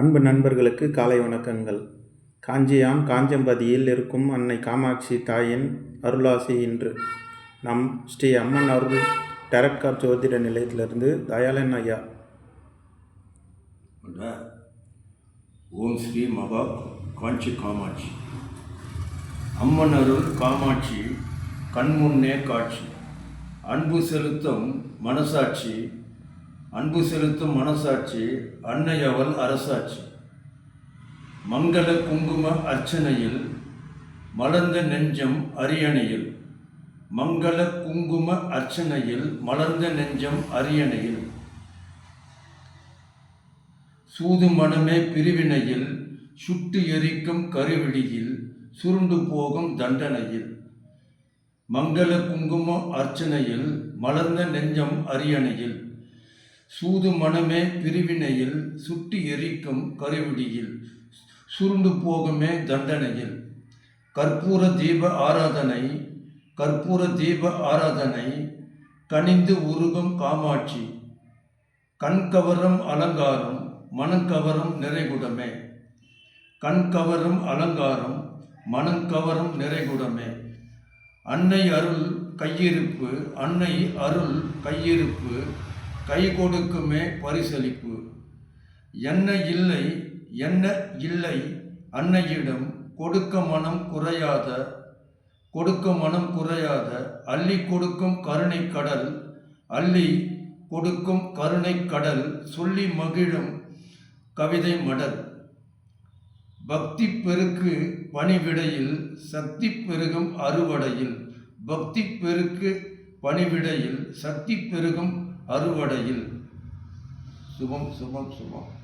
அன்பு நண்பர்களுக்கு காலை வணக்கங்கள். காஞ்சியாம் காஞ்சம்பதியில் இருக்கும் அன்னை காமாட்சி தாயின் அருளாசி இன்று. நம் ஸ்ரீ அம்மன் அருள் டேரக்டார் ஜோதிட நிலையத்திலிருந்து தயாளன் ஐயா. ஓம் ஸ்ரீ மகா காஞ்சி காமாட்சி. அம்மன் அருள் காமாட்சி கண்முன்னே காட்சி. அன்பு செலுத்தும் மனசாட்சி அன்பு செலுத்தும் மனசாட்சி அன்னையவள் அரசாட்சி. மங்கள குங்கும அர்ச்சனையில் மலர்ந்த நெஞ்சம் அரியணையில். மங்கள குங்கும அர்ச்சனையில் மலர்ந்த நெஞ்சம் அரியணையில். சூது மனமே பிரிவினையில் சுட்டு எரிக்கும் கருவிழியில் சுருண்டு போகும் தண்டனையில். மங்கள குங்கும அர்ச்சனையில் மலர்ந்த நெஞ்சம் அரியணையில். சூது மனமே பிரிவினையில் சுட்டி எரிக்கும் கருவிடியில் சுருண்டு போகுமே தண்டனையில். கற்பூர தீப ஆராதனை கற்பூர தீப ஆராதனை கனிந்து உருகும் காமாட்சி. கண்கவரும் அலங்காரம் மனக்கவரும் நிறைகுடமே. கண்கவரும் அலங்காரம் மனக்கவரும் நிறைகுடமே. அன்னை அருள் கையிருப்பு அன்னை அருள் கையிருப்பு கை கொடுக்குமே பரிசளிப்பு. என்ன இல்லை என்ன இல்லை அன்னையிடம் கொடுக்க மனம் குறையாத கொடுக்க மனம் குறையாத அள்ளி கொடுக்கும் கருணை கடல் அள்ளி கொடுக்கும் கருணை கடல் சொல்லி மகிழும் கவிதை மடல். பக்தி பெருக்கு பணிவிடையில் சக்தி பெருகும் அறுவடையில் பக்தி பெருக்கு பணிவிடையில் சக்தி பெருகும் அறுவடையில். சுபம் சுபம் சுபம்.